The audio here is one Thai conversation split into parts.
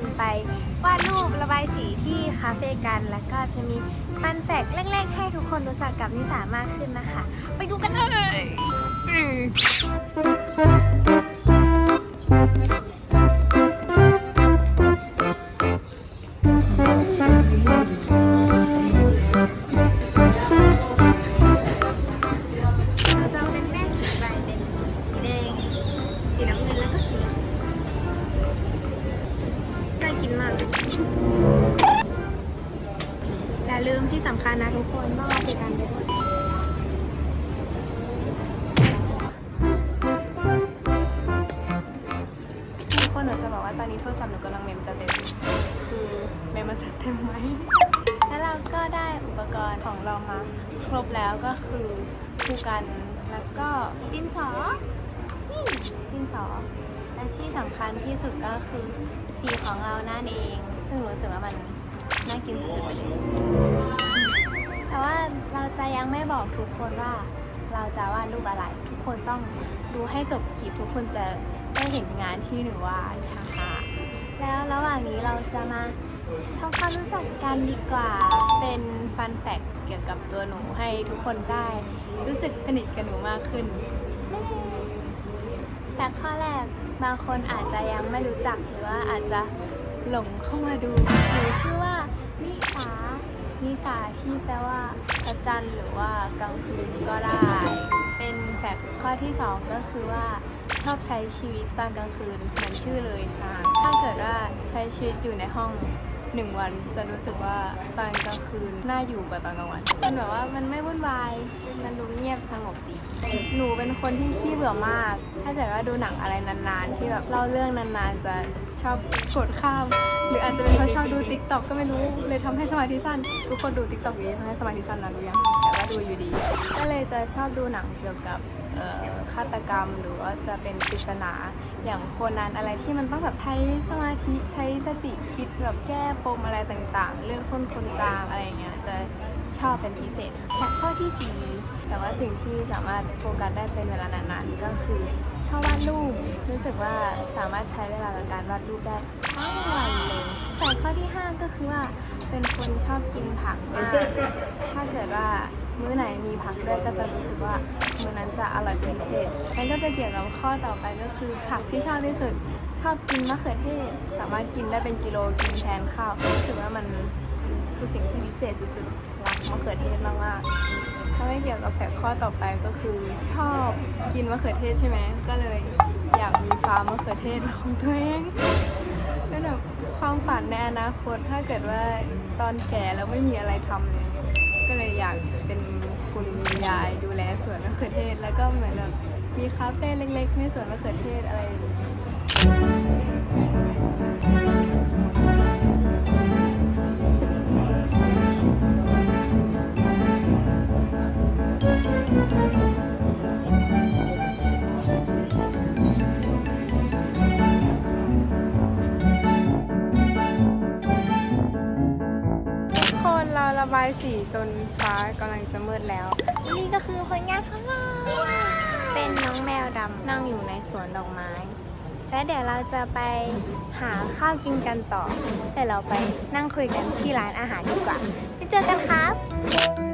คนไปวาดรูประบายสีที่คาเฟ่กัน แล้วก็จะมีปันแฝกเล็กๆ ให้ทุกคนรู้จักกับนิสามากขึ้นนะคะ ไปดูกันเลย อย่าลืมที่สำคัญนะทุกคนต้องรับประกันไปด้วยทุกคนหนูจะบอกว่าตอนนี้โทรศัพท์หนูกำลังเมมจะเต็มคือเมมมันจะเต็มไหมแล้วเราก็ได้อุปกรณ์ของเรามาครบแล้วก็คือคู่กันแล้วก็ดินสอนี่ดินสอและที่สำคัญที่สุดก็คือสีของเรานั่นเอง ซึ่งรู้สึกว่ามันน่ากินสุดๆไปเลยแต่ว่าเราจะยังไม่บอกทุกคนว่า เราจะวาดรูปอะไร ทุกคนต้องดูให้จบคลิปทุกคนจะได้เห็นงานที่หนูวาดค่ะแล้วระหว่างนี้เราจะมาทำความรู้จักกันดีกว่าเป็นฟันแฟกเกี่ยวกับตัวหนูให้ทุกคนได้ รู้สึกสนิทกับหนูมากขึ้นแต่ข้อแรก บางคนอาจจะยังไม่รู้จักหรือว่าอาจจะหลงเข้ามาดูหนูชื่อว่านิสานิสาที่แปลว่าพระจันทร์หรือว่ากลางคืนก็ได้ เป็นแฟกข้อที่สองก็คือว่าชอบใช้ชีวิตตอนกลางคืนเหมือนชื่อเลยค่ะถ้าเกิดว่าใช้ชีวิตอยู่ในห้อง หนึ่งวันจะรู้สึกว่าตอนกลางคืนน่าอยู่กว่าตอนกลางวันมันแบบว่ามันไม่วุ่นวาย มันดูเงียบสงบดี หนูเป็นคนที่ขี้เบื่อมาก ถ้าเกิดว่าดูหนังอะไรนานๆ ที่แบบเล่าเรื่องนานๆ จะชอบกดข้าม หรืออาจจะเป็นเพราะชอบดูติ๊กต็อกก็ไม่รู้เลยทำให้สมาธิสั้น ทุกคนดูติ๊กต็อกนี้ทำให้สมาธิสั้นนะรู้ยัง แต่ว่าดูอยู่ดี ก็เลยจะชอบดูหนังเกี่ยวกับฆาตกรรมหรือว่าจะเป็นปริศนา อย่างโคนันอะไรที่มันต้องแบบใช้สมาธิใช้สติคิดแบบแก้ปมอะไรต่างๆ เรื่องคนคนกลางอะไรเงี้ยจะชอบเป็นพิเศษและข้อที่สี่แต่ว่าสิ่งที่สามารถโฟกัสได้เป็นเวลานานๆก็คือชอบวาดรูปรู้สึกว่าสามารถใช้เวลากับการวาดรูปได้ทั้งวันเลยแต่ข้อที่ห้าก็คือว่าเป็นคนชอบกินผักมากถ้าเกิดว่า มื้อไหนมีผักด้วยก็จะรู้สึกว่ามื้อนั้นจะอร่อยเป็นพิเศษมันก็จะเกี่ยวกับข้อต่อไปก็คือผักที่ชอบที่สุด ชอบกินมะเขือเทศ สามารถกินได้เป็นกิโลกินแทนข้าวรู้สึกว่ามันคือสิ่งที่พิเศษสุดๆรักมะเขือเทศมากๆถ้าไม่เกี่ยวกับแฝกข้อต่อไปก็คือชอบกินมะเขือเทศใช่ไหมก็เลยอยากมีฟาร์มมะเขือเทศของตัวเองเป็นแบบความฝันในอนาคตถ้าเกิดว่าตอนแก่แล้วไม่มีอะไรทำเลย ก็เลยอยากเป็นคุณยายดูแลสวนมะเขือเทศ แล้วก็เหมือนแบบมีคาเฟ่เล็กๆในสวนมะเขือเทศอะไรอย่างนี้ คนเราระบายสีจนฟ้ากำลังจะมืดแล้ว นี่ก็คือผลงานของเราเป็นน้องแมวดำนั่งอยู่ในสวนดอกไม้ และเดี๋ยวเราจะไปหาข้าวกินกันต่อ แต่เราไปนั่งคุยกันที่ร้านอาหารดีกว่าไปเจอกันครับ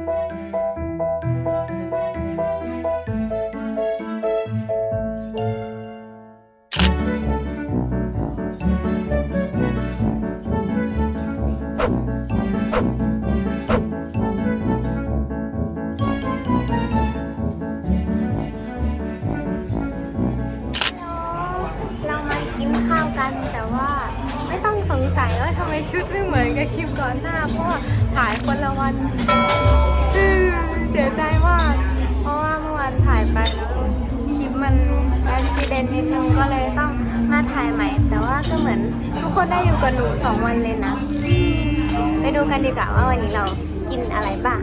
ว่าทำไมชุดไม่เหมือนกับคลิปก่อนหน้า เพราะว่าถ่ายคนละวันเสียใจมาก เพราะว่าเมื่อวานถ่ายไปแล้วคลิปมันอุบิเหตุนิดนึงก็เลยต้องมาถ่ายใหม่ แต่ว่าก็เหมือนทุกคนได้อยู่กับหนูสองวันเลยนะ ไปดูกันดีกว่าว่าวันนี้เรากินอะไรบ้าง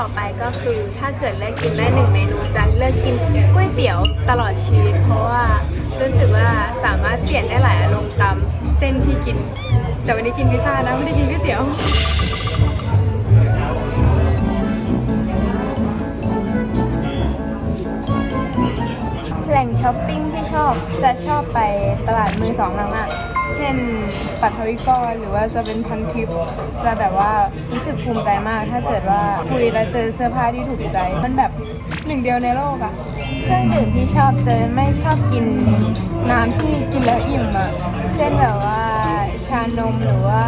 ต่อต่อไปก็คือถ้าเกิดเลือกกินได้หนึ่งเมนูจะเลือกกินก๋วยเตี๋ยวตลอดชีวิต เพราะว่ารู้สึกว่าสามารถเปลี่ยนได้หลายอารมณ์ตามเส้นที่กิน แต่วันนี้กินพิซซ่านะไม่ได้กินก๋วยเตี๋ยวแหล่งช้อปปิ้งที่ชอบจะชอบไปตลาดมือสองมากๆ เช่นปัทวิกรหรือว่าจะเป็นพันทิปจะแบบว่ารู้สึกภูมิใจมาก ถ้าเกิดว่าคุยแล้วเจอเสื้อผ้าที่ถูกใจ มันแบบหนึ่งเดียวในโลกอะเครื่องดื่มที่ชอบเจอไม่ชอบกินน้ำที่กินแล้วอิ่มอะเช่นแบบว่าชานมหรือว่า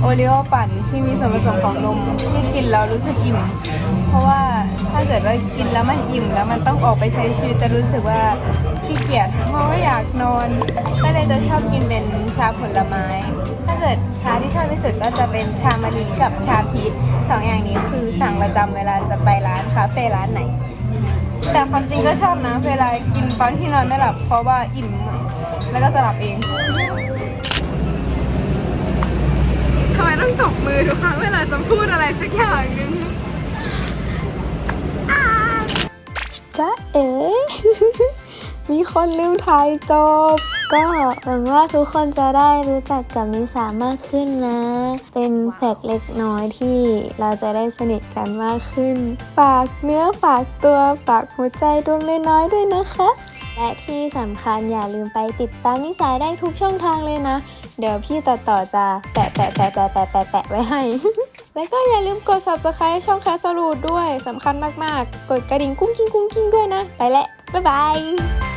โอรีโอปั่นที่มีส่วนผสมของนมที่กินแล้วรู้สึกอิ่ม เพราะว่าถ้าเกิดว่ากินแล้วมันอิ่ม แล้วมันต้องออกไปใช้ชีวิตจะรู้สึกว่าขี้เกียจเพราะว่าอยากนอน ก็เลยจะชอบกินเป็นชาผลไม้ ถ้าเกิดชาที่ชอบที่สุดก็จะเป็นชามะลิกับชาพีชสองอย่างนี้คือสั่งประจำเวลาจะไปร้านคาเฟ่ร้านไหน แต่ความจริงก็ชอบนะเวลากินตอนที่นอนไม่หลับเพราะว่าอิ่มแล้วก็จะหลับเอง ทำไมต้องตบมือทุกครั้งเวลาจะพูดอะไรสักอย่างหนึงจ้าเอ๋มีคนลืมถ่ายจบ ก็หวังว่าทุกคนจะได้รู้จักกับนิสามากขึ้นนะ เป็นแฟกเล็กน้อยที่เราจะได้สนิทกันมากขึ้น ฝากเนื้อฝากตัวฝากหัวใจดวงน้อยๆด้วยนะคะ และที่สำคัญอย่าลืมไปติดตามนิสาได้ทุกช่องทางเลยนะ เดี๋ยวพี่ต่อต่อจะแปะแปะแปะแปะแปะแปะแปะไว้ให้ แล้วก็อย่าลืมกด subscribe ช่องแคสรูดด้วยสำคัญมากๆ กดกระดิ่งกุ้งกิ้งกุ้งกิ้งด้วยนะ ไปและ บ๊ายบาย